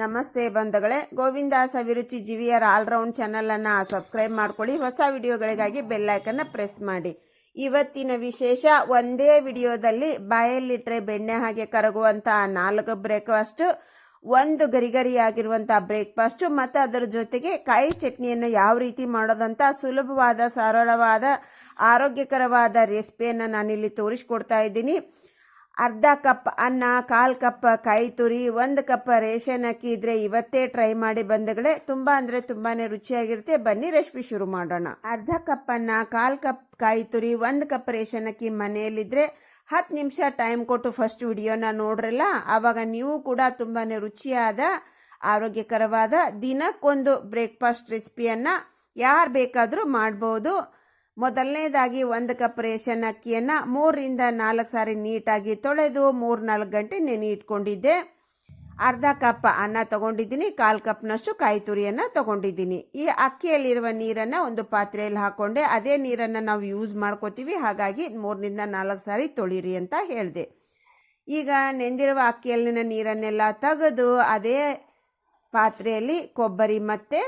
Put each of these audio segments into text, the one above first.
ನಮಸ್ತೆ ಬಂಧುಗಳೇ. ಗೋವಿಂದಾಸ ಅಭಿರುಚಿ ಜಿವಿಯರ್ ಆಲ್ರೌಂಡ್ ಚಾನಲನ್ನು ಸಬ್ಸ್ಕ್ರೈಬ್ ಮಾಡ್ಕೊಳ್ಳಿ. ಹೊಸ ವಿಡಿಯೋಗಳಿಗಾಗಿ ಬೆಲ್ ಐಕನ್ನ ಪ್ರೆಸ್ ಮಾಡಿ. ಇವತ್ತಿನ ವಿಶೇಷ ಒಂದೇ ವಿಡಿಯೋದಲ್ಲಿ ಬಾಯಲ್ಲಿಟ್ರೆ ಬೆಣ್ಣೆ ಹಾಗೆ ಕರಗುವಂತ ನಾಲ್ಕು ಬ್ರೇಕ್ಫಾಸ್ಟ್ ಒಂದು ಗರಿಗರಿಯಾಗಿರುವಂತ ಬ್ರೇಕ್ಫಾಸ್ಟ್ ಮತ್ತು ಅದರ ಜೊತೆಗೆ ಕಾಯಿ ಚಟ್ನಿಯನ್ನು ಯಾವ ರೀತಿ ಮಾಡೋದಂತ ಸುಲಭವಾದ ಸರಳವಾದ ಆರೋಗ್ಯಕರವಾದ ರೆಸಿಪಿಯನ್ನು ನಾನಿಲ್ಲಿ ತೋರಿಸ್ಕೊಡ್ತಾ ಇದ್ದೀನಿ. ಅರ್ಧ ಕಪ್ ಅನ್ನ, ಕಾಲ್ ಕಪ್ ಕಾಯಿ ತುರಿ, ಒಂದು ಕಪ್ ರೇಷನ್ ಅಕ್ಕಿ ಇದ್ರೆ ಇವತ್ತೇ ಟ್ರೈ ಮಾಡಿ ಬಂದಗಳೇ, ತುಂಬಾ ಅಂದ್ರೆ ತುಂಬಾನೇ ರುಚಿಯಾಗಿರುತ್ತೆ. ಬನ್ನಿ ರೆಸಿಪಿ ಶುರು ಮಾಡೋಣ. ಅರ್ಧ ಕಪ್ ಅನ್ನ, ಕಾಲ್ ಕಪ್ ಕಾಯಿ ತುರಿ, ಒಂದು ಕಪ್ ರೇಷನ್ ಅಕ್ಕಿ ಮನೆಯಲ್ಲಿದ್ರೆ ಹತ್ತು ನಿಮಿಷ ಟೈಮ್ ಕೊಟ್ಟು ಫಸ್ಟ್ ವಿಡಿಯೋನ ನೋಡ್ರಲ್ಲ ಆವಾಗ ನೀವು ಕೂಡ ತುಂಬಾನೇ ರುಚಿಯಾದ, ಆರೋಗ್ಯಕರವಾದ ದಿನಕ್ಕೊಂದು ಬ್ರೇಕ್ಫಾಸ್ಟ್ ರೆಸಿಪಿಯನ್ನ ಯಾರು ಬೇಕಾದರೂ ಮಾಡ್ಬೋದು. ಮೊದಲನೇದಾಗಿ ಒಂದು ಕಪ್ ರೇಷನ್ ಅಕ್ಕಿಯನ್ನು ಮೂರರಿಂದ ನಾಲ್ಕು ಸಾರಿ ನೀಟಾಗಿ ತೊಳೆದು ಮೂರು ನಾಲ್ಕು ಗಂಟೆ ನೆನೆ ಇಟ್ಕೊಂಡಿದ್ದೆ ಅರ್ಧ ಕಪ್ ಅನ್ನ ತಗೊಂಡಿದ್ದೀನಿ, ಕಾಲು ಕಪ್ನಷ್ಟು ಕಾಯಿ ತುರಿಯನ್ನು ತಗೊಂಡಿದ್ದೀನಿ. ಈ ಅಕ್ಕಿಯಲ್ಲಿರುವ ನೀರನ್ನು ಒಂದು ಪಾತ್ರೆಯಲ್ಲಿ ಹಾಕೊಂಡೆ, ಅದೇ ನೀರನ್ನು ನಾವು ಯೂಸ್ ಮಾಡ್ಕೋತೀವಿ, ಹಾಗಾಗಿ ಮೂರರಿಂದ ನಾಲ್ಕು ಸಾರಿ ತೊಳಿರಿ ಅಂತ ಹೇಳಿದೆ. ಈಗ ನೆಂದಿರುವ ಅಕ್ಕಿಯಲ್ಲಿನ ನೀರನ್ನೆಲ್ಲ ತೆಗೆದು, ಅದೇ ಪಾತ್ರೆಯಲ್ಲಿ ಕೊಬ್ಬರಿ ಮತ್ತು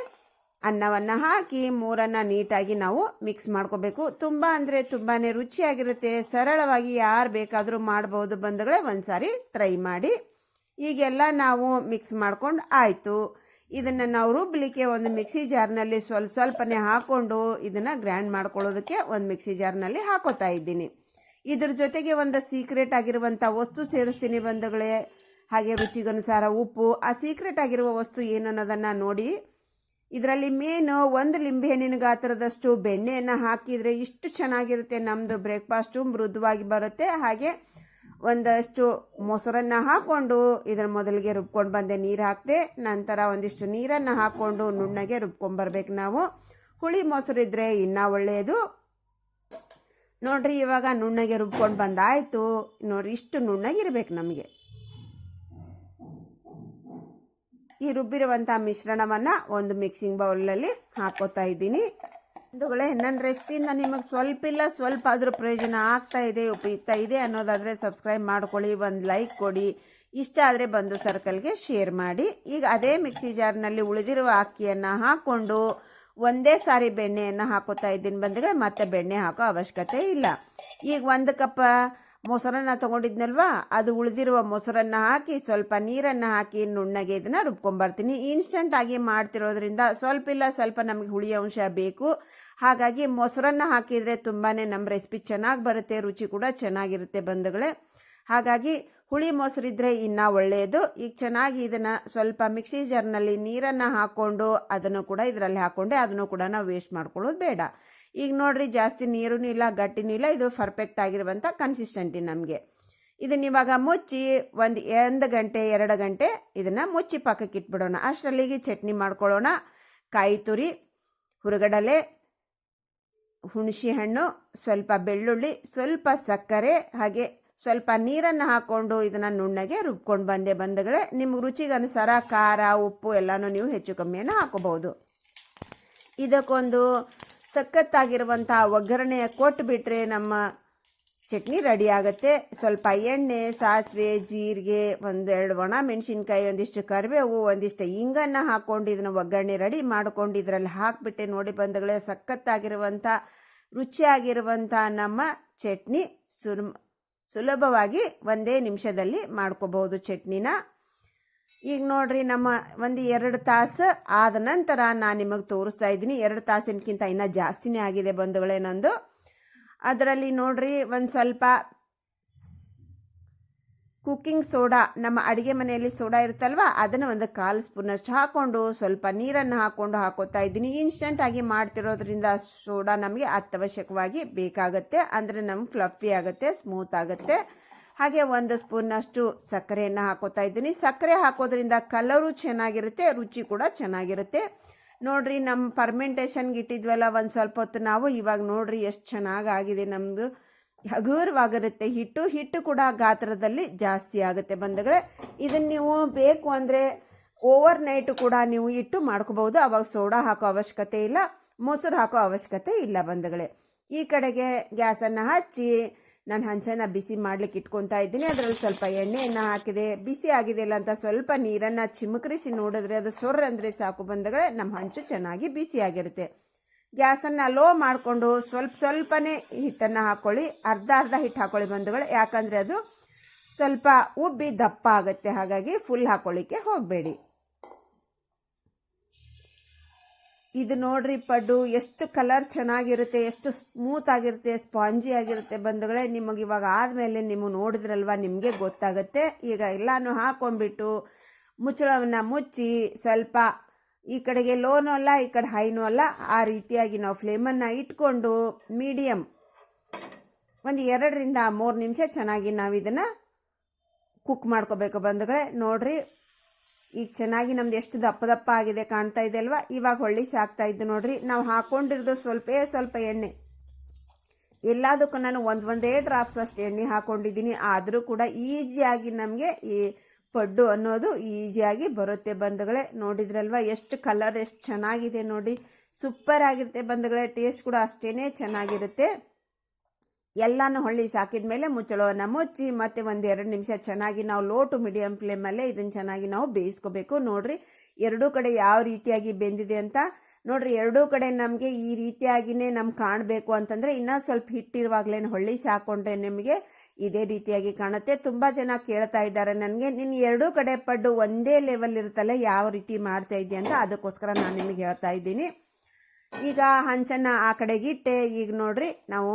ಅನ್ನವನ್ನು ಹಾಕಿ ಮೂರನ್ನು ನೀಟಾಗಿ ನಾವು ಮಿಕ್ಸ್ ಮಾಡ್ಕೋಬೇಕು. ತುಂಬ ಅಂದರೆ ತುಂಬಾ ರುಚಿಯಾಗಿರುತ್ತೆ. ಸರಳವಾಗಿ ಯಾರು ಬೇಕಾದರೂ ಮಾಡ್ಬೋದು ಬಂಧುಗಳೇ, ಒಂದ್ಸಾರಿ ಟ್ರೈ ಮಾಡಿ. ಈಗೆಲ್ಲ ನಾವು ಮಿಕ್ಸ್ ಮಾಡ್ಕೊಂಡು ಆಯಿತು. ಇದನ್ನು ನಾವು ರುಬ್ಬಲಿಕ್ಕೆ ಒಂದು ಮಿಕ್ಸಿ ಜಾರ್ನಲ್ಲಿ ಸ್ವಲ್ಪ ಸ್ವಲ್ಪನೇ ಹಾಕ್ಕೊಂಡು ಇದನ್ನು ಗ್ರ್ಯಾಂಡ್ ಮಾಡ್ಕೊಳ್ಳೋದಕ್ಕೆ ಒಂದು ಮಿಕ್ಸಿ ಜಾರ್ನಲ್ಲಿ ಹಾಕೋತಾ ಇದ್ದೀನಿ. ಇದ್ರ ಜೊತೆಗೆ ಒಂದು ಸೀಕ್ರೆಟ್ ಆಗಿರುವಂಥ ವಸ್ತು ಸೇರಿಸ್ತೀನಿ ಬಂಧುಗಳೇ. ಹಾಗೆ ರುಚಿಗನುಸಾರ ಉಪ್ಪು. ಆ ಸೀಕ್ರೆಟ್ ಆಗಿರುವ ವಸ್ತು ಏನು ಅನ್ನೋದನ್ನು ನೋಡಿ. ಇದರಲ್ಲಿ ಮೇನು ಒಂದು ಲಿಂಬೆಹಣ್ಣಿನ ಗಾತ್ರದಷ್ಟು ಬೆಣ್ಣೆಯನ್ನು ಹಾಕಿದರೆ ಇಷ್ಟು ಚೆನ್ನಾಗಿರುತ್ತೆ ನಮ್ಮದು ಬ್ರೇಕ್ಫಾಸ್ಟು ಮೃದುವಾಗಿ ಬರುತ್ತೆ. ಹಾಗೆ ಒಂದಷ್ಟು ಮೊಸರನ್ನು ಹಾಕ್ಕೊಂಡು ಇದರ ಮೊದಲಿಗೆ ರುಬ್ಕೊಂಡು ಬಂದೆ, ನೀರು ಹಾಕಿದೆ. ನಂತರ ಒಂದಿಷ್ಟು ನೀರನ್ನು ಹಾಕ್ಕೊಂಡು ನುಣ್ಣಗೆ ರುಬ್ಕೊಂಬರ್ಬೇಕು ನಾವು. ಹುಳಿ ಮೊಸರು ಇದ್ದರೆ ಇನ್ನೂ ಒಳ್ಳೆಯದು ನೋಡ್ರಿ, ಇವಾಗ ನುಣ್ಣಗೆ ರುಬ್ಕೊಂಡು ಬಂದಾಯಿತು. ನೋಡ್ರಿ, ಇಷ್ಟು ನುಣ್ಣಗಿರ್ಬೇಕು ನಮಗೆ. ಈ ರುಬ್ಬಿರುವಂತಹ ಮಿಶ್ರಣವನ್ನ ಒಂದು ಮಿಕ್ಸಿಂಗ್ ಬೌಲಲ್ಲಿ ಹಾಕೋತಾ ಇದ್ದೀನಿ. ಬಂಧುಗಳೇ ನನ್ನ ರೆಸಿಪಿಯಿಂದ ನಿಮಗೆ ಸ್ವಲ್ಪ ಇಲ್ಲ, ಸ್ವಲ್ಪ ಆದರೂ ಪ್ರಯೋಜನ ಆಗ್ತಾ ಇದೆ, ಉಪಯುಕ್ತ ಇದೆ ಅನ್ನೋದಾದರೆ ಸಬ್ಸ್ಕ್ರೈಬ್ ಮಾಡ್ಕೊಳ್ಳಿ, ಒಂದು ಲೈಕ್ ಕೊಡಿ. ಇಷ್ಟ ಆದರೆ ಬಂದು ಸರ್ಕಲ್ಗೆ ಶೇರ್ ಮಾಡಿ. ಈಗ ಅದೇ ಮಿಕ್ಸಿ ಜಾರ್ನಲ್ಲಿ ಉಳಿದಿರುವ ಅಕ್ಕಿಯನ್ನು ಹಾಕ್ಕೊಂಡು ಒಂದೇ ಸಾರಿ ಬೆಣ್ಣೆಯನ್ನು ಹಾಕೋತಾ ಇದ್ದೀನಿ ಬಂದರೆ ಮತ್ತೆ ಬೆಣ್ಣೆ ಹಾಕೋ ಅವಶ್ಯಕತೆ ಇಲ್ಲ. ಈಗ ಒಂದು ಕಪ್ ಮೊಸರನ್ನ ತಗೊಂಡಿದ್ನಲ್ವಾ? ಅದು ಉಳಿದಿರುವ ಮೊಸರನ್ನ ಹಾಕಿ, ಸ್ವಲ್ಪ ನೀರನ್ನು ಹಾಕಿ ನುಣ್ಣಗೆ ಇದನ್ನ ರುಬ್ಕೊಂಬರ್ತೀನಿ. ಇನ್ಸ್ಟಂಟ್ ಆಗಿ ಮಾಡ್ತಿರೋದ್ರಿಂದ ಸ್ವಲ್ಪ ಇಲ್ಲ, ಸ್ವಲ್ಪ ನಮಗೆ ಹುಳಿ ಅಂಶ ಬೇಕು. ಹಾಗಾಗಿ ಮೊಸರನ್ನ ಹಾಕಿದ್ರೆ ತುಂಬಾನೇ ನಮ್ಮ ರೆಸಿಪಿ ಚೆನ್ನಾಗಿ ಬರುತ್ತೆ, ರುಚಿ ಕೂಡ ಚೆನ್ನಾಗಿರುತ್ತೆ ಬಂಧುಗಳೇ. ಹಾಗಾಗಿ ಹುಳಿ ಮೊಸರಿದ್ರೆ ಇನ್ನೂ ಒಳ್ಳೆಯದು ಈಗ ಚೆನ್ನಾಗಿ ಇದನ್ನ ಸ್ವಲ್ಪ ಮಿಕ್ಸಿ ಜಾರ್ನಲ್ಲಿ ನೀರನ್ನು ಹಾಕೊಂಡು ಅದನ್ನು ಕೂಡ ಇದರಲ್ಲಿ ಹಾಕೊಂಡೆ, ಅದನ್ನು ಕೂಡ ನಾವು ವೇಸ್ಟ್ ಮಾಡ್ಕೊಳ್ಳೋದು ಬೇಡ. ಈಗ ನೋಡ್ರಿ ಜಾಸ್ತಿ ನೀರೂ ಇಲ್ಲ, ಗಟ್ಟಿನೂ ಇಲ್ಲ. ಇದು ಪರ್ಫೆಕ್ಟ್ ಆಗಿರುವಂಥ ಕನ್ಸಿಸ್ಟೆಂಟಿ ನಮಗೆ. ಇದನ್ನ ಇವಾಗ ಮುಚ್ಚಿ ಒಂದು ಒಂದು ಗಂಟೆ, ಎರಡು ಗಂಟೆ ಇದನ್ನ ಮುಚ್ಚಿ ಪಕ್ಕಕ್ಕೆ ಇಟ್ಬಿಡೋಣ. ಅಷ್ಟರಲ್ಲಿಗೆ ಚಟ್ನಿ ಮಾಡ್ಕೊಳ್ಳೋಣ. ಕಾಯಿ ತುರಿ, ಹುರುಗಡಲೆ ಹುಣಸೆ ಹಣ್ಣು ಸ್ವಲ್ಪ ಬೆಳ್ಳುಳ್ಳಿ, ಸ್ವಲ್ಪ ಸಕ್ಕರೆ, ಹಾಗೆ ಸ್ವಲ್ಪ ನೀರನ್ನು ಹಾಕೊಂಡು ಇದನ್ನ ನುಣ್ಣಗೆ ರುಬ್ಕೊಂಡು ಬಂದೆ ಬಂದಗಳೇ ನಿಮ್ಗೆ ರುಚಿಗೆ ಅನುಸಾರ ಖಾರ, ಉಪ್ಪು ಎಲ್ಲನೂ ನೀವು ಹೆಚ್ಚು ಕಮ್ಮಿಯನ್ನು ಹಾಕೋಬಹುದು. ಇದಕ್ಕೊಂದು ಸಖತ್ತಾಗಿರುವಂಥ ಒಗ್ಗರಣೆ ಕೊಟ್ಬಿಟ್ರೆ ನಮ್ಮ ಚಟ್ನಿ ರೆಡಿ ಆಗುತ್ತೆ. ಸ್ವಲ್ಪ ಎಣ್ಣೆ, ಸಾಸಿವೆ, ಜೀರಿಗೆ, ಒಂದೆರಡು ಒಣ ಮೆಣಸಿನ್ಕಾಯಿ, ಒಂದಿಷ್ಟು ಕರಿಬೇವು, ಒಂದಿಷ್ಟು ಇಂಗನ್ನು ಹಾಕೊಂಡು ಇದನ್ನ ಒಗ್ಗರಣೆ ರೆಡಿ ಮಾಡಿಕೊಂಡು ಇದರಲ್ಲಿ ಹಾಕ್ಬಿಟ್ಟೆ ನೋಡಿ ಬಂದಗಳೇ ಸಖತ್ತಾಗಿರುವಂಥ ರುಚಿಯಾಗಿರುವಂಥ ನಮ್ಮ ಚಟ್ನಿ ಸುಲ್ ಸುಲಭವಾಗಿ ಒಂದೇ ನಿಮಿಷದಲ್ಲಿ ಮಾಡ್ಕೋಬಹುದು ಚಟ್ನಿನ. ಈಗ ನೋಡ್ರಿ ನಮ್ಮ ಒಂದು ಎರಡು ತಾಸು ಆದ ನಂತರ ನಾನು ನಿಮಗೆ ತೋರಿಸ್ತಾ ಇದ್ದೀನಿ. ಎರಡು ತಾಸಿನಕ್ಕಿಂತ ಇನ್ನೂ ಜಾಸ್ತಿನೇ ಆಗಿದೆ ಬಂಧುಗಳೇ ನಂದು. ಅದರಲ್ಲಿ ನೋಡ್ರಿ ಒಂದು ಸ್ವಲ್ಪ ಕುಕ್ಕಿಂಗ್ ಸೋಡಾ, ನಮ್ಮ ಅಡುಗೆ ಮನೆಯಲ್ಲಿ ಸೋಡಾ ಇರುತ್ತಲ್ವ, ಅದನ್ನು ಒಂದು ಕಾಲು ಸ್ಪೂನಷ್ಟು ಹಾಕೊಂಡು ಸ್ವಲ್ಪ ನೀರನ್ನು ಹಾಕೊಂಡು ಹಾಕೋತಾ ಇದ್ದೀನಿ. ಇನ್ಸ್ಟಂಟ್ ಆಗಿ ಮಾಡ್ತಿರೋದ್ರಿಂದ ಸೋಡಾ ನಮಗೆ ಅತ್ಯವಶ್ಯಕವಾಗಿ ಬೇಕಾಗುತ್ತೆ. ಅಂದರೆ ನಮ್ಗೆ ಫ್ಲಫಿ ಆಗುತ್ತೆ ಸ್ಮೂತ್ ಆಗುತ್ತೆ. ಹಾಗೆ ಒಂದು ಸ್ಪೂನ್ನಷ್ಟು ಸಕ್ಕರೆಯನ್ನು ಹಾಕೋತಾ ಇದ್ದೀನಿ. ಸಕ್ಕರೆ ಹಾಕೋದ್ರಿಂದ ಕಲರು ಚೆನ್ನಾಗಿರುತ್ತೆ, ರುಚಿ ಕೂಡ ಚೆನ್ನಾಗಿರುತ್ತೆ. ನೋಡ್ರಿ ನಮ್ಮ ಫರ್ಮೆಂಟೇಷನ್ಗೆ ಇಟ್ಟಿದ್ವಲ್ಲ, ಒಂದು ಸ್ವಲ್ಪ ಹೊತ್ತು ನಾವು ಇವಾಗ ನೋಡ್ರಿ ಎಷ್ಟು ಚೆನ್ನಾಗಿ ಆಗಿದೆ ನಮ್ಮದು ಹಗುರವಾಗಿರುತ್ತೆ, ಹಿಟ್ಟು ಹಿಟ್ಟು ಕೂಡ ಗಾತ್ರದಲ್ಲಿ ಜಾಸ್ತಿ ಆಗುತ್ತೆ ಬಂಧುಗಳೇ. ಇದನ್ನು ನೀವು ಬೇಕು ಅಂದರೆ ಓವರ್ ನೈಟ್ ಕೂಡ ನೀವು ಇಟ್ಟು ಮಾಡ್ಕೋಬಹುದು. ಅವಾಗ ಸೋಡಾ ಹಾಕೋ ಅವಶ್ಯಕತೆ ಇಲ್ಲ, ಮೊಸರು ಹಾಕೋ ಅವಶ್ಯಕತೆ ಇಲ್ಲ ಬಂಧುಗಳೇ. ಈ ಕಡೆಗೆ ಗ್ಯಾಸನ್ನು ಹಚ್ಚಿ ನಾನು ಹಂಚನ ಬಿಸಿ ಮಾಡ್ಲಿಕ್ಕೆ ಇಟ್ಕೊತಾ ಇದ್ದೀನಿ. ಅದರಲ್ಲಿ ಸ್ವಲ್ಪ ಎಣ್ಣೆಯನ್ನು ಹಾಕಿದೆ. ಬಿಸಿ ಆಗಿದೆ ಇಲ್ಲ ಅಂತ ಸ್ವಲ್ಪ ನೀರನ್ನು ಚಿಮುಕರಿಸಿ ನೋಡಿದ್ರೆ ಅದು ಸೊರ್ರ ಅಂದರೆ ಸಾಕು ಬಂದಗಳೇ ನಮ್ಮ ಹಂಚು ಚೆನ್ನಾಗಿ ಬಿಸಿ ಆಗಿರುತ್ತೆ. ಗ್ಯಾಸನ್ನು ಲೋ ಮಾಡಿಕೊಂಡು ಸ್ವಲ್ಪ ಸ್ವಲ್ಪನೇ ಹಿಟ್ಟನ್ನು ಹಾಕ್ಕೊಳ್ಳಿ ಅರ್ಧ ಅರ್ಧ ಹಿಟ್ಟು ಹಾಕೊಳ್ಳಿ ಬಂಧುಗಳು. ಯಾಕಂದರೆ ಅದು ಸ್ವಲ್ಪ ಉಬ್ಬಿ ದಪ್ಪ ಆಗುತ್ತೆ. ಹಾಗಾಗಿ ಫುಲ್ ಹಾಕೊಳ್ಳಿಕ್ಕೆ ಹೋಗಬೇಡಿ. ಇದು ನೋಡ್ರಿ ಪಡ್ಡು, ಎಷ್ಟು ಕಲರ್ ಚೆನ್ನಾಗಿರುತ್ತೆ, ಎಷ್ಟು ಸ್ಮೂತ್ ಆಗಿರುತ್ತೆ ಸ್ಪಾಂಜಿ ಆಗಿರುತ್ತೆ ಬಂಧುಗಳೇ. ನಿಮಗೆ ಇವಾಗ ಆದಮೇಲೆ ನೀವು ನೋಡಿದ್ರಲ್ವ, ನಿಮಗೆ ಗೊತ್ತಾಗುತ್ತೆ. ಈಗ ಎಲ್ಲಾನು ಹಾಕೊಂಡ್ಬಿಟ್ಟು ಮುಚ್ಚಳವನ್ನು ಮುಚ್ಚಿ ಸ್ವಲ್ಪ ಈ ಕಡೆಗೆ ಲೋನೂ ಅಲ್ಲ, ಈ ಕಡೆ ಹೈನು ಅಲ್ಲ, ಆ ರೀತಿಯಾಗಿ ನಾವು ಫ್ಲೇಮನ್ನು ಇಟ್ಕೊಂಡು ಮೀಡಿಯಮ್ ಒಂದು ಎರಡರಿಂದ ಮೂರು ನಿಮಿಷ ಚೆನ್ನಾಗಿ ನಾವು ಇದನ್ನು ಕುಕ್ ಮಾಡ್ಕೋಬೇಕು ಬಂಧುಗಳೇ. ನೋಡ್ರಿ ಈಗ ಚೆನ್ನಾಗಿ ನಮ್ದು ಎಷ್ಟು ದಪ್ಪ ದಪ್ಪ ಆಗಿದೆ ಕಾಣ್ತಾ ಇದೆ ಅಲ್ವಾ? ಇವಾಗ ಹೊಳ್ಳಿ ಸಾಕ್ತಾ ಇದ್ದು ನೋಡ್ರಿ. ನಾವು ಹಾಕೊಂಡಿರೋದು ಸ್ವಲ್ಪೇ ಸ್ವಲ್ಪ ಎಣ್ಣೆ. ಎಲ್ಲದಕ್ಕೂ ನಾನು ಒಂದು ಒಂದೇ ಡ್ರಾಪ್ಸ್ ಅಷ್ಟು ಎಣ್ಣೆ ಹಾಕೊಂಡಿದ್ದೀನಿ. ಆದರೂ ಕೂಡ ಈಜಿಯಾಗಿ ನಮಗೆ ಈ ಪಡ್ಡು ಅನ್ನೋದು ಈಜಿಯಾಗಿ ಬರುತ್ತೆ ಬಂಧುಗಳೇ. ನೋಡಿದ್ರಲ್ವಾ ಎಷ್ಟು ಕಲರ್ ಎಷ್ಟು ಚೆನ್ನಾಗಿದೆ ನೋಡಿ. ಸೂಪರ್ ಆಗಿರುತ್ತೆ ಬಂಧುಗಳೇ. ಟೇಸ್ಟ್ ಕೂಡ ಅಷ್ಟೇ ಚೆನ್ನಾಗಿರುತ್ತೆ. ಎಲ್ಲಾನು ಹೊಳ್ಳಿ ಸಾಕಿದ ಮೇಲೆ ಮುಚ್ಚಳವನ್ನು ಮುಚ್ಚಿ ಮತ್ತೆ ಒಂದು ಎರಡು ನಿಮಿಷ ಚೆನ್ನಾಗಿ ನಾವು ಲೋ ಟು ಮೀಡಿಯಂ ಫ್ಲೇಮಲ್ಲೇ ಇದನ್ನು ಚೆನ್ನಾಗಿ ನಾವು ಬೇಯಿಸ್ಕೋಬೇಕು. ನೋಡ್ರಿ, ಎರಡೂ ಕಡೆ ಯಾವ ರೀತಿಯಾಗಿ ಬೆಂದಿದೆ ಅಂತ. ನೋಡ್ರಿ, ಎರಡೂ ಕಡೆ ನಮಗೆ ಈ ರೀತಿಯಾಗಿನೇ ನಮ್ಗೆ ಕಾಣಬೇಕು ಅಂತಂದ್ರೆ ಇನ್ನೂ ಸ್ವಲ್ಪ ಹಿಟ್ಟಿರುವಾಗಲೇ ಹೊಳ್ಳಿ ಸಾಕೊಂಡ್ರೆ ನಿಮಗೆ ಇದೇ ರೀತಿಯಾಗಿ ಕಾಣುತ್ತೆ. ತುಂಬ ಜನ ಕೇಳ್ತಾ ಇದ್ದಾರೆ ನನಗೆ ನಿನ್ನ ಎರಡೂ ಕಡೆ ಪಡ್ಡು ಒಂದೇ ಲೆವೆಲ್ ಇರುತ್ತಲ್ಲ, ಯಾವ ರೀತಿ ಮಾಡ್ತಾ ಇದೆಯಾ ಅಂತ ಅದಕ್ಕೋಸ್ಕರ ನಾನು ನಿಮಗೆ ಹೇಳ್ತಾ ಇದ್ದೀನಿ. ಈಗ ಹಂಚನ್ನ ಆ ಕಡೆಗಿಟ್ಟೆ ಈಗ ನೋಡ್ರಿ, ನಾವು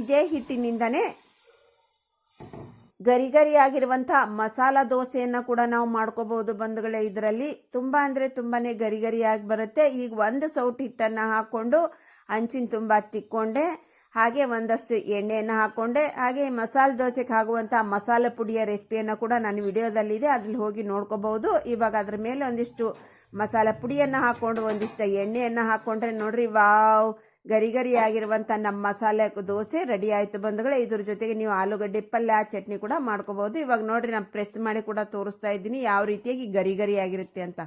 ಇದೇ ಹಿಟ್ಟಿನಿಂದನೇ ಗರಿ ಗರಿಯಾಗಿರುವಂಥ ಮಸಾಲ ದೋಸೆಯನ್ನು ಕೂಡ ನಾವು ಮಾಡ್ಕೋಬಹುದು ಬಂಧುಗಳೇ. ಇದರಲ್ಲಿ ತುಂಬ ಅಂದರೆ ತುಂಬಾನೇ ಗರಿ ಗರಿಯಾಗಿ ಬರುತ್ತೆ. ಈಗ ಒಂದು ಸೌಟ್ ಹಿಟ್ಟನ್ನು ಹಾಕ್ಕೊಂಡು ಹಂಚಿನ ತುಂಬ ತಿಕ್ಕೊಂಡೆ, ಹಾಗೆ ಒಂದಷ್ಟು ಎಣ್ಣೆಯನ್ನು ಹಾಕ್ಕೊಂಡೆ ಹಾಗೆ ಮಸಾಲೆ ದೋಸೆಗೆ ಆಗುವಂಥ ಮಸಾಲೆ ಪುಡಿಯ ರೆಸಿಪಿಯನ್ನು ಕೂಡ ನಾನು ವಿಡಿಯೋದಲ್ಲಿದೆ, ಅದ್ರಲ್ಲಿ ಹೋಗಿ ನೋಡ್ಕೋಬಹುದು. ಇವಾಗ ಅದ್ರ ಮೇಲೆ ಒಂದಿಷ್ಟು ಮಸಾಲೆ ಪುಡಿಯನ್ನು ಹಾಕ್ಕೊಂಡು ಒಂದಿಷ್ಟು ಎಣ್ಣೆಯನ್ನು ಹಾಕ್ಕೊಂಡ್ರೆ ನೋಡ್ರಿ, ವಾವ್! ಗರಿ ಗರಿ ಆಗಿರುವಂಥ ನಮ್ಮ ಮಸಾಲೆ ದೋಸೆ ರೆಡಿ ಆಯಿತು ಬಂಧುಗಳೇ. ಇದ್ರ ಜೊತೆಗೆ ನೀವು ಆಲೂಗಡ್ಡೆ ಪಲ್ಯ, ಚಟ್ನಿ ಕೂಡ ಮಾಡ್ಕೋಬಹುದು. ಇವಾಗ ನೋಡ್ರಿ ನಾನು ಪ್ರೆಸ್ ಮಾಡಿ ಕೂಡ ತೋರಿಸ್ತಾ ಇದ್ದೀನಿ ಯಾವ ರೀತಿಯಾಗಿ ಗರಿ ಗರಿ ಆಗಿರುತ್ತೆ ಅಂತ.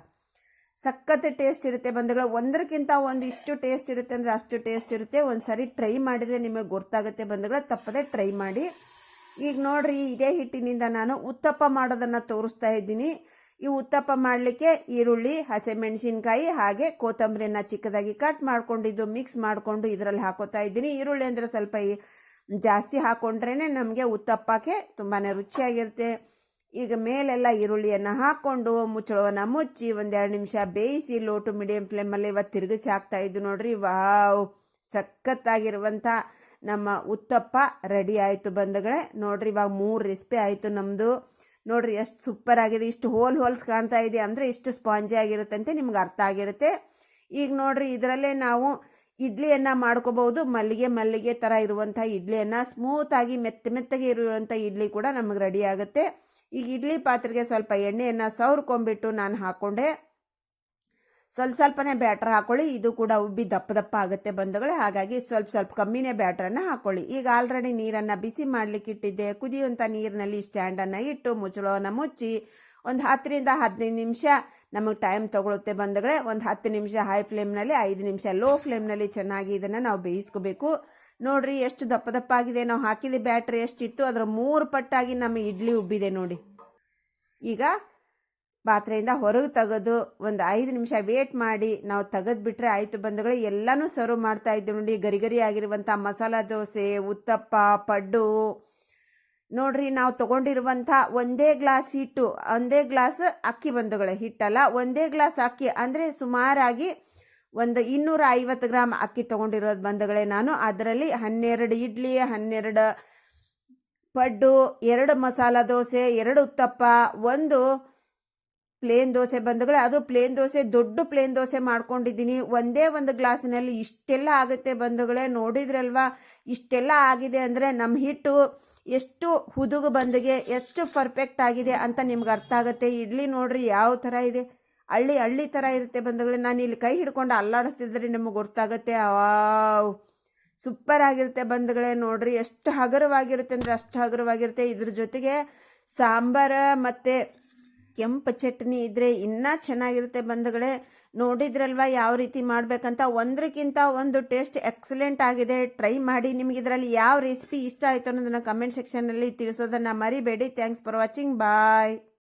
ಸಖತ್ ಟೇಸ್ಟ್ ಇರುತ್ತೆ ಬಂಧುಗಳು. ಒಂದಕ್ಕಿಂತ ಒಂದು ಇಷ್ಟು ಟೇಸ್ಟ್ ಇರುತ್ತೆ ಅಂದರೆ ಅಷ್ಟು ಟೇಸ್ಟ್ ಇರುತ್ತೆ. ಒಂದು ಟ್ರೈ ಮಾಡಿದರೆ ನಿಮಗೆ ಗೊತ್ತಾಗುತ್ತೆ ಬಂಧುಗಳು. ತಪ್ಪದೆ ಟ್ರೈ ಮಾಡಿ. ಈಗ ನೋಡ್ರಿ ಇದೇ ಹಿಟ್ಟಿನಿಂದ ನಾನು ಉತ್ತಪ್ಪ ಮಾಡೋದನ್ನು ತೋರಿಸ್ತಾ ಇದ್ದೀನಿ. ಈ ಉತ್ತಪ್ಪ ಮಾಡಲಿಕ್ಕೆ ಈರುಳ್ಳಿ, ಹಸಿಮೆಣಸಿನ್ಕಾಯಿ ಹಾಗೆ ಕೊತ್ತಂಬರಿನ ಚಿಕ್ಕದಾಗಿ ಕಟ್ ಮಾಡ್ಕೊಂಡಿದ್ದು ಮಿಕ್ಸ್ ಮಾಡಿಕೊಂಡು ಇದರಲ್ಲಿ ಹಾಕೋತಾ ಇದ್ದೀನಿ. ಈರುಳ್ಳಿ ಅಂದರೆ ಸ್ವಲ್ಪ ಜಾಸ್ತಿ ಹಾಕೊಂಡ್ರೇ ನಮಗೆ ಉತ್ತಪ್ಪಕ್ಕೆ ತುಂಬಾ ರುಚಿಯಾಗಿರುತ್ತೆ. ಈಗ ಮೇಲೆಲ್ಲ ಈರುಳ್ಳಿಯನ್ನು ಹಾಕ್ಕೊಂಡು ಮುಚ್ಚಳವನ್ನು ಮುಚ್ಚಿ ಒಂದೆರಡು ನಿಮಿಷ ಬೇಯಿಸಿ ಲೋಟು ಮೀಡಿಯಂ ಫ್ಲೇಮಲ್ಲಿ ಇವತ್ತು ತಿರುಗಿಸಿ ಹಾಕ್ತಾ ಇದ್ದು ನೋಡ್ರಿ. ವಾವ್! ಸಖತ್ತಾಗಿರುವಂಥ ನಮ್ಮ ಉತ್ತಪ್ಪ ರೆಡಿ ಆಯಿತು ಬಂದಗಳೇ ನೋಡ್ರಿ, ಇವಾಗ ಮೂರು ರೆಸಿಪಿ ಆಯಿತು ನಮ್ಮದು ನೋಡ್ರಿ ಎಷ್ಟು ಸೂಪರ್ ಆಗಿದೆ, ಇಷ್ಟು ಹೋಲ್ ಹೋಲ್ಸ್ ಕಾಣ್ತಾ ಇದೆ ಅಂದರೆ ಇಷ್ಟು ಸ್ಪಾಂಜಿ ಆಗಿರುತ್ತೆ ಅಂತ ನಿಮ್ಗೆ ಅರ್ಥ ಆಗಿರುತ್ತೆ. ಈಗ ನೋಡ್ರಿ ಇದರಲ್ಲೇ ನಾವು ಇಡ್ಲಿಯನ್ನು ಮಾಡ್ಕೋಬಹುದು. ಮಲ್ಲಿಗೆ ಮಲ್ಲಿಗೆ ಥರ ಇರುವಂಥ ಇಡ್ಲಿಯನ್ನು ಸ್ಮೂತಾಗಿ ಮೆತ್ತ ಮೆತ್ತಗೆ ಇರುವಂಥ ಇಡ್ಲಿ ಕೂಡ ನಮಗೆ ರೆಡಿ ಆಗುತ್ತೆ. ಈಗ ಇಡ್ಲಿ ಪಾತ್ರೆಗೆ ಸ್ವಲ್ಪ ಎಣ್ಣೆಯನ್ನು ಸವರ್ಕೊಂಡ್ಬಿಟ್ಟು ನಾನು ಹಾಕ್ಕೊಂಡೆ ಸ್ವಲ್ಪ ಸ್ವಲ್ಪನೇ ಬ್ಯಾಟ್ರ್ ಹಾಕೊಳ್ಳಿ. ಇದು ಕೂಡ ಉಬ್ಬಿ ದಪ್ಪ ದಪ್ಪ ಆಗುತ್ತೆ ಬಂಧುಗಳೇ. ಹಾಗಾಗಿ ಸ್ವಲ್ಪ ಸ್ವಲ್ಪ ಕಮ್ಮಿನೇ ಬ್ಯಾಟ್ರನ್ನು ಹಾಕೊಳ್ಳಿ. ಈಗ ಆಲ್ರೆಡಿ ನೀರನ್ನು ಬಿಸಿ ಮಾಡ್ಲಿಕ್ಕೆ ಇಟ್ಟಿದ್ದೆ. ಕುದಿಯುವಂಥ ನೀರಿನಲ್ಲಿ ಸ್ಟ್ಯಾಂಡನ್ನು ಇಟ್ಟು ಮುಚ್ಚಳವನ್ನು ಮುಚ್ಚಿ ಒಂದು ಹತ್ತರಿಂದ ಹದಿನೈದು ನಿಮಿಷ ನಮಗೆ ಟೈಮ್ ತಗೊಳುತ್ತೆ ಬಂಧುಗಳೇ. ಒಂದು ಹತ್ತು ನಿಮಿಷ ಹೈ ಫ್ಲೇಮ್ನಲ್ಲಿ ಐದು ನಿಮಿಷ ಲೋ ಫ್ಲೇಮ್ನಲ್ಲಿ ಚೆನ್ನಾಗಿ ಇದನ್ನು ನಾವು ಬೇಯಿಸ್ಕೋಬೇಕು. ನೋಡ್ರಿ ಎಷ್ಟು ದಪ್ಪ ದಪ್ಪ ಆಗಿದೆ. ನಾವು ಹಾಕಿದ ಬ್ಯಾಟ್ರಿ ಎಷ್ಟಿತ್ತು? ಅದರ ಮೂರು ಪಟ್ಟಾಗಿ ನಮ್ಮ ಇಡ್ಲಿ ಉಬ್ಬಿದೆ ನೋಡಿ. ಈಗ ಪಾತ್ರೆಯಿಂದ ಹೊರಗೆ ತೆಗೆದು ಒಂದು ಐದು ನಿಮಿಷ ವೇಟ್ ಮಾಡಿ, ನಾವು ತೆಗೆದು ಬಿಟ್ರೆ ಆಯಿತು ಬಂಧುಗಳು. ಎಲ್ಲನೂ ಸರ್ವ್ ಮಾಡ್ತಾ ಇದ್ದೀವಿ ನೋಡಿ ಗರಿ ಗರಿ ಆಗಿರುವಂಥ ಮಸಾಲ ದೋಸೆ, ಉತ್ತಪ್ಪ, ಪಡ್ಡು. ನೋಡ್ರಿ, ನಾವು ತಗೊಂಡಿರುವಂಥ ಒಂದೇ ಗ್ಲಾಸ್ ಹಿಟ್ಟು, ಒಂದೇ ಗ್ಲಾಸ್ ಅಕ್ಕಿ ಬಂಧುಗಳ, ಹಿಟ್ಟಲ್ಲ, ಒಂದೇ ಗ್ಲಾಸ್ ಅಕ್ಕಿ. ಅಂದರೆ ಸುಮಾರಾಗಿ ಒಂದು ಇನ್ನೂರ ಐವತ್ತು ಗ್ರಾಮ್ ಅಕ್ಕಿ ತಗೊಂಡಿರೋದು ಬಂಧುಗಳೇ ನಾನು. ಅದರಲ್ಲಿ ಹನ್ನೆರಡು ಇಡ್ಲಿ, ಹನ್ನೆರಡು ಪಡ್ಡು, ಎರಡು ಮಸಾಲ ದೋಸೆ, ಎರಡು ಉತ್ತಪ್ಪ, ಒಂದು ಪ್ಲೇನ್ ದೋಸೆ ಬಂಧುಗಳೇ ಅದು ಪ್ಲೇನ್ ದೋಸೆ, ದೊಡ್ಡ ಪ್ಲೇನ್ ದೋಸೆ ಮಾಡ್ಕೊಂಡಿದ್ದೀನಿ. ಒಂದೇ ಒಂದು ಗ್ಲಾಸಿನಲ್ಲಿ ಇಷ್ಟೆಲ್ಲ ಆಗುತ್ತೆ ಬಂಧುಗಳೇ ನೋಡಿದ್ರಲ್ವಾ? ಇಷ್ಟೆಲ್ಲ ಆಗಿದೆ ಅಂದರೆ ನಮ್ಮ ಹಿಟ್ಟು ಎಷ್ಟು ಹುದುಗು ಬಂದಿಗೆ, ಎಷ್ಟು ಪರ್ಫೆಕ್ಟ್ ಆಗಿದೆ ಅಂತ ನಿಮ್ಗೆ ಅರ್ಥ ಆಗುತ್ತೆ. ಇಡ್ಲಿ ನೋಡ್ರಿ ಯಾವ ಥರ ಇದೆ. ಹಳ್ಳಿ ಹಳ್ಳಿ ಥರ ಇರುತ್ತೆ ಬಂಧುಗಳೇ ನಾನು ಇಲ್ಲಿ ಕೈ ಹಿಡ್ಕೊಂಡು ಅಲ್ಲಾಡಿಸ್ತಿದ್ರೆ ನಿಮಗೆ ಗೊತ್ತಾಗುತ್ತೆ. ವಾವ್! ಸೂಪರ್ ಆಗಿರುತ್ತೆ ಬಂಧುಗಳೇ ನೋಡ್ರಿ ಎಷ್ಟು ಹಗುರವಾಗಿರುತ್ತೆ ಅಂದರೆ ಅಷ್ಟು ಹಗುರವಾಗಿರುತ್ತೆ. ಇದ್ರ ಜೊತೆಗೆ ಸಾಂಬಾರ ಮತ್ತು ಕೆಂಪು ಚಟ್ನಿ ಇದ್ರೆ ಇನ್ನೂ ಚೆನ್ನಾಗಿರುತ್ತೆ ಬಂಧುಗಳೇ. ನೋಡಿದ್ರಲ್ವಾ ಯಾವ ರೀತಿ ಮಾಡ್ಬೇಕಂತ? ಒಂದಕ್ಕಿಂತ ಒಂದು ಟೇಸ್ಟ್ ಎಕ್ಸಲೆಂಟ್ ಆಗಿದೆ. ಟ್ರೈ ಮಾಡಿ ನಿಮ್ಗೆ ಇದರಲ್ಲಿ ಯಾವ ರೆಸಿಪಿ ಇಷ್ಟ ಆಯ್ತು ಅನ್ನೋದನ್ನ ಕಮೆಂಟ್ ಸೆಕ್ಷನ್ ಅಲ್ಲಿ ತಿಳಿಸೋದನ್ನ ಮರಿಬೇಡಿ. Thanks for watching. ಬಾಯ್.